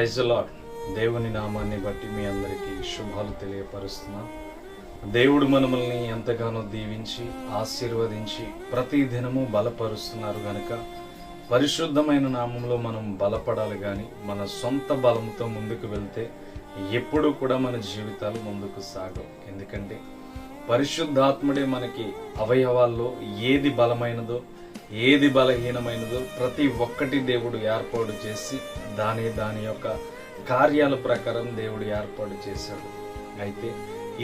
ప్రైజ్లో దేవుని నామాన్ని బట్టి మీ అందరికీ శుభాలు తెలియపరుస్తున్నా. దేవుడు మనమల్ని ఎంతగానో దీవించి ఆశీర్వదించి ప్రతి దినము బలపరుస్తున్నారు గనక పరిశుద్ధమైన నామంలో మనం బలపడాలి కానీ మన సొంత బలంతో ముందుకు వెళ్తే ఎప్పుడూ కూడా మన జీవితాలు ముందుకు సాగవు. ఎందుకంటే పరిశుద్ధాత్ముడే మనకి అవయవాల్లో ఏది బలమైనదో ఏది బలహీనమైనదో ప్రతి ఒక్కటి దేవుడు ఏర్పాటు చేసి దాని దాని యొక్క కార్యాల ప్రకారం దేవుడు ఏర్పాటు చేశాడు. అయితే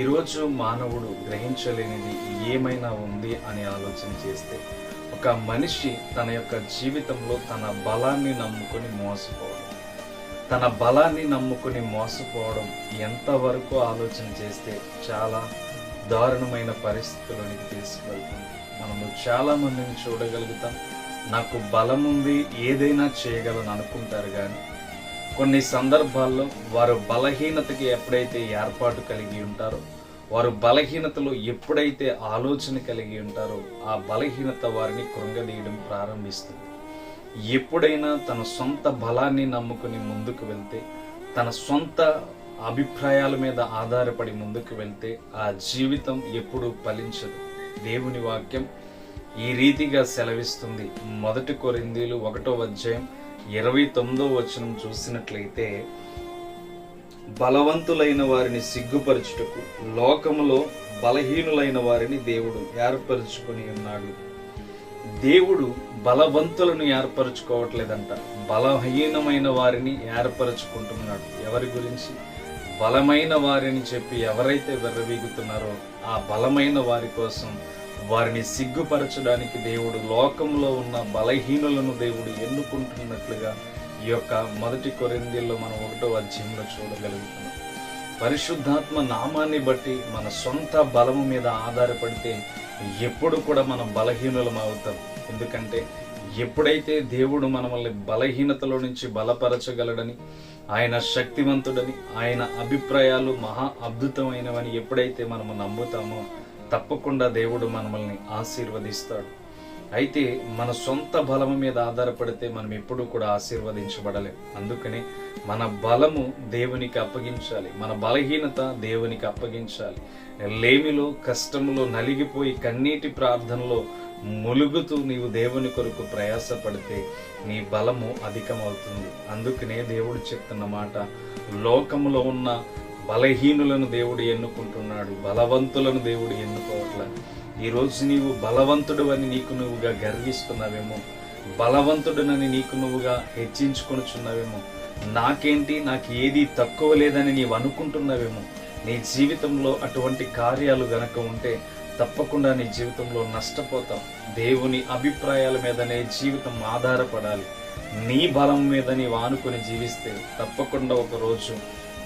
ఈరోజు మానవుడు గ్రహించలేనిది ఏమైనా ఉంది అని ఆలోచన చేస్తే ఒక మనిషి తన యొక్క జీవితంలో తన బలాన్ని నమ్ముకొని మోసపోవడం. తన బలాన్ని నమ్ముకుని మోసపోవడం ఎంతవరకు ఆలోచన చేస్తే చాలా దారుణమైన పరిస్థితుల్లోనికి తీసుకువెళ్తుంది. మనము చాలా మందిని చూడగలుగుతాం. నాకు బలం ఉంది ఏదైనా చేయగలను అనుకుంటారు కానీ కొన్ని సందర్భాల్లో వారు బలహీనతకి ఎప్పుడైతే ఏర్పాటు కలిగి ఉంటారో వారు బలహీనతలో ఎప్పుడైతే ఆలోచన కలిగి ఉంటారో ఆ బలహీనత వారిని కృంగదీయడం ప్రారంభిస్తుంది. ఎప్పుడైనా తన సొంత బలాన్ని నమ్ముకుని ముందుకు వెళ్తే తన సొంత అభిప్రాయాల మీద ఆధారపడి ముందుకు వెళ్తే ఆ జీవితం ఎప్పుడు ఫలించదు. దేవుని వాక్యం ఈ రీతిగా సెలవిస్తుంది. మొదటి కొరిందీలు ఒకటో అధ్యాయం ఇరవై తొమ్మిదో వచనం చూసినట్లయితే బలవంతులైన వారిని సిగ్గుపరచుటకు లోకములో బలహీనులైన వారిని దేవుడు ఏర్పరచుకొని ఉన్నాడు. దేవుడు బలవంతులను ఏర్పరచుకోవట్లేదంట. బలహీనమైన వారిని ఏర్పరచుకుంటున్నాడు. ఎవరి గురించి? బలమైన వారిని చెప్పి ఎవరైతే వెర్రవీగుతున్నారో ఆ బలమైన వారి కోసం వారిని సిగ్గుపరచడానికి దేవుడు లోకంలో ఉన్న బలహీనులను దేవుడు ఎన్నుకుంటున్నట్లుగా ఈ యొక్క మొదటి కొరిందీల్లో మనం ఒకటో అధ్యయంలో చూడగలుగుతున్నాం. పరిశుద్ధాత్మ నామాన్ని బట్టి మన సొంత బలము మీద ఆధారపడితే ఎప్పుడు కూడా మనం బలహీనులం అవుతాం. ఎందుకంటే ఎప్పుడైతే దేవుడు మనల్ని బలహీనతలో నుంచి బలపరచగలడని ఆయన శక్తివంతుడని ఆయన అభిప్రాయాలు మహా అద్భుతమైనవని ఎప్పుడైతే మనము నమ్ముతామో తప్పకుండా దేవుడు మనల్ని ఆశీర్వదిస్తాడు. అయితే మన సొంత బలము మీద ఆధారపడితే మనం ఎప్పుడూ కూడా ఆశీర్వదించబడలేం. అందుకని మన బలము దేవునికి అప్పగించాలి. మన బలహీనత దేవునికి అప్పగించాలి. లేమిలో కష్టములో నలిగిపోయి కన్నీటి ప్రార్థనలో ములుగుతూ నీవు దేవుని కొరకు ప్రయాసపడితే నీ బలము అధికమవుతుంది. అందుకనే దేవుడు చెప్తున్న మాట లోకములో ఉన్న బలహీనులను దేవుడు ఎన్నుకుంటున్నాడు బలవంతులను దేవుడు ఎన్నుకోవట్లా. ఈరోజు నీవు బలవంతుడు అని నీకు నువ్వుగా గర్విస్తున్నావేమో బలవంతుడునని నీకు నువ్వుగా హెచ్చించుకొనుచున్నావేమో నాకేంటి నాకు ఏది తక్కువ లేదని నీవు అనుకుంటున్నావేమో నీ జీవితంలో అటువంటి కార్యాలు గనక ఉంటే తప్పకుండా నీ జీవితంలో నష్టపోతాం. దేవుని అభిప్రాయాల మీదనే జీవితం ఆధారపడాలి. నీ బలం మీద నీవు ఆనుకొని జీవిస్తే తప్పకుండా ఒక రోజు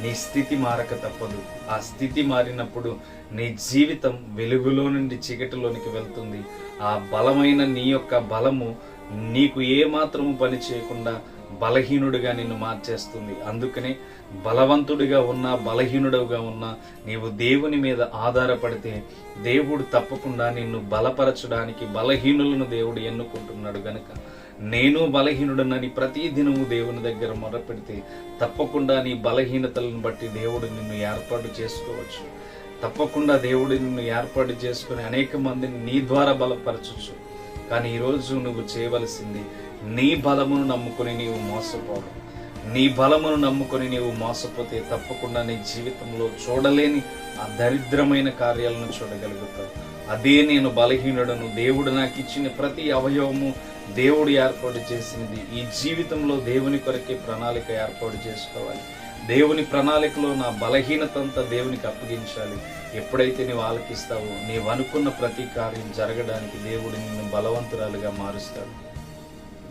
నీ స్థితి మారక తప్పదు. ఆ స్థితి మారినప్పుడు నీ జీవితం వెలుగులో నుండి చీకటిలోనికి వెళ్తుంది. ఆ బలమైన నీ యొక్క బలము నీకు ఏ మాత్రము పని చేయకుండా బలహీనుడిగా నిన్ను మార్చేస్తుంది. అందుకనే బలవంతుడిగా ఉన్నా బలహీనుడుగా ఉన్నా నీవు దేవుని మీద ఆధారపడితే దేవుడు తప్పకుండా నిన్ను బలపరచడానికి బలహీనులను దేవుడు ఎన్నుకుంటున్నాడు గనుక. నేను బలహీనుడనని ప్రతి దినము దేవుని దగ్గర మొరపెడితే తప్పకుండా నీ బలహీనతలను బట్టి దేవుడు నిన్ను ఏర్పాటు చేసుకోవచ్చు. తప్పకుండా దేవుడు నిన్ను ఏర్పాటు చేసుకుని అనేక మందిని నీ ద్వారా బలపరచచ్చు. కానీ ఈరోజు నువ్వు చేయవలసింది నీ బలమును నమ్ముకొని నీవు మోసపోవడం. నీ బలమును నమ్ముకొని నీవు మోసపోతే తప్పకుండా నీ జీవితంలో చూడలేని ఆ దరిద్రమైన కార్యాలను చూడగలుగుతావు. అదే నేను బలహీనుడను దేవుడు నాకు ఇచ్చిన ప్రతి అవయవము దేవుడు ఏర్పాటు చేసినది ఈ జీవితంలో దేవుని కొరకే ప్రణాళిక ఏర్పాటు చేసుకోవాలి. దేవుని ప్రణాళికలో నా బలహీనత అంతా దేవునికి అప్పగించాలి. ఎప్పుడైతే నీవు ఆలకిస్తావో నీవు అనుకున్న ప్రతి కార్యం జరగడానికి దేవుడు నిన్ను బలవంతురాలుగా మారుస్తాడు.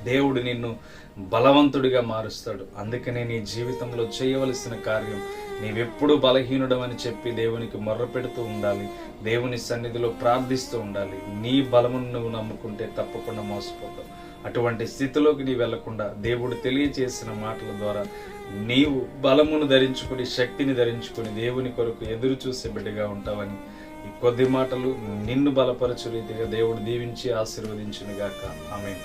దేవుడు నిన్ను బలవంతుడిగా మారుస్తాడు. అందుకనే నీ జీవితంలో చేయవలసిన కార్యం నీవెప్పుడు బలహీనుడమని చెప్పి దేవునికి మొర్ర పెడుతూ ఉండాలి. దేవుని సన్నిధిలో ప్రార్థిస్తూ ఉండాలి. నీ బలమును నువ్వు నమ్ముకుంటే తప్పకుండా మోసపోతావు. అటువంటి స్థితిలోకి నీ వెళ్ళకుండా దేవుడు తెలియచేసిన మాటల ద్వారా నీవు బలమును ధరించుకుని శక్తిని ధరించుకుని దేవుని కొరకు ఎదురు చూసే బిడ్డగా ఉంటావని ఈ కొద్ది మాటలు నిన్ను బలపరచు రీతిగా దేవుడు దీవించి ఆశీర్వదించునుగాక. ఆమె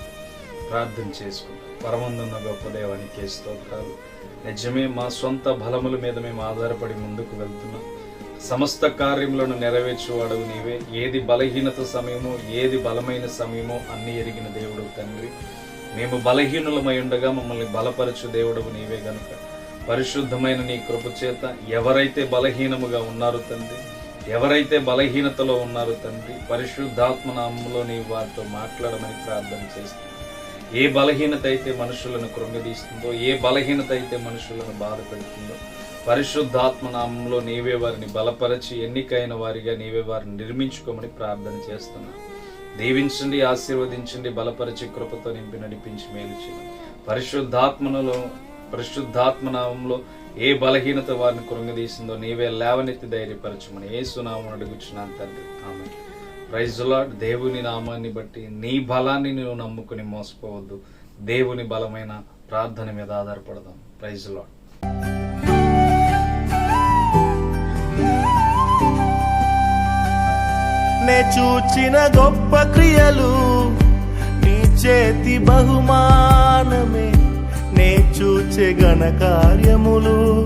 ప్రార్థన చేసుకుంటాం. పరమందున్న గొప్ప దేవానికి స్తోత్రాలు. నిజమే మా సొంత బలముల మీద మేము ఆధారపడి ముందుకు వెళ్తున్నాం. సమస్త కార్యములను నెరవేర్చేవాడు నీవే. ఏది బలహీనత సమయమో ఏది బలమైన సమయమో అన్ని ఎరిగిన దేవుడు తండ్రి. మేము బలహీనులమై ఉండగా మమ్మల్ని బలపరచు దేవుడవు నీవే గనుక. పరిశుద్ధమైన నీ కృపచేత ఎవరైతే బలహీనముగా ఉన్నారు తండ్రి ఎవరైతే బలహీనతలో ఉన్నారు తండ్రి పరిశుద్ధాత్మ నామంలో నీ వారితో మాట్లాడమని ప్రార్థన చేస్తున్నాం. ఏ బలహీనత అయితే మనుషులను కృంగదీస్తుందో ఏ బలహీనత అయితే మనుషులను బాధ పెడుతుందో పరిశుద్ధాత్మనామంలో నీవే వారిని బలపరచి ఎన్నికైన వారిగా నీవే వారిని నిర్మించుకోమని ప్రార్థన చేస్తున్నాను. దీవించండి ఆశీర్వదించండి బలపరిచి కృపతో నింపి నడిపించి మేలు చేయండి. పరిశుద్ధాత్మలో పరిశుద్ధాత్మ ఏ బలహీనత వారిని కృంగదీసిందో నీవే లేవనెత్తి ధైర్యపరచమని ఏ సునామం అడుగుచున్నాను తండ్రి. ఆమె ప్రైజులాడ్ దేవుని నామాన్ని బట్టి నీ బలాన్ని నువ్వు నమ్ముకుని మోసపోవద్దు. దేవుని బలమైన ప్రార్థన మీద ఆధారపడదాం. ప్రైజులాడ్ నే చూచిన గొప్ప క్రియలు నీ చేతి బహుమానమే. నే చూచే ఘన కార్యములు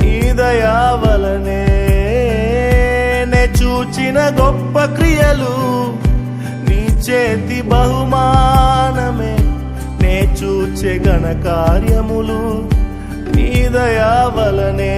నీ దయా వలనే. చూచిన గొప్ప క్రియలు నీ చేతి బహుమానమే. నే చూచే గణ కార్యములు నీ దయా వలనే.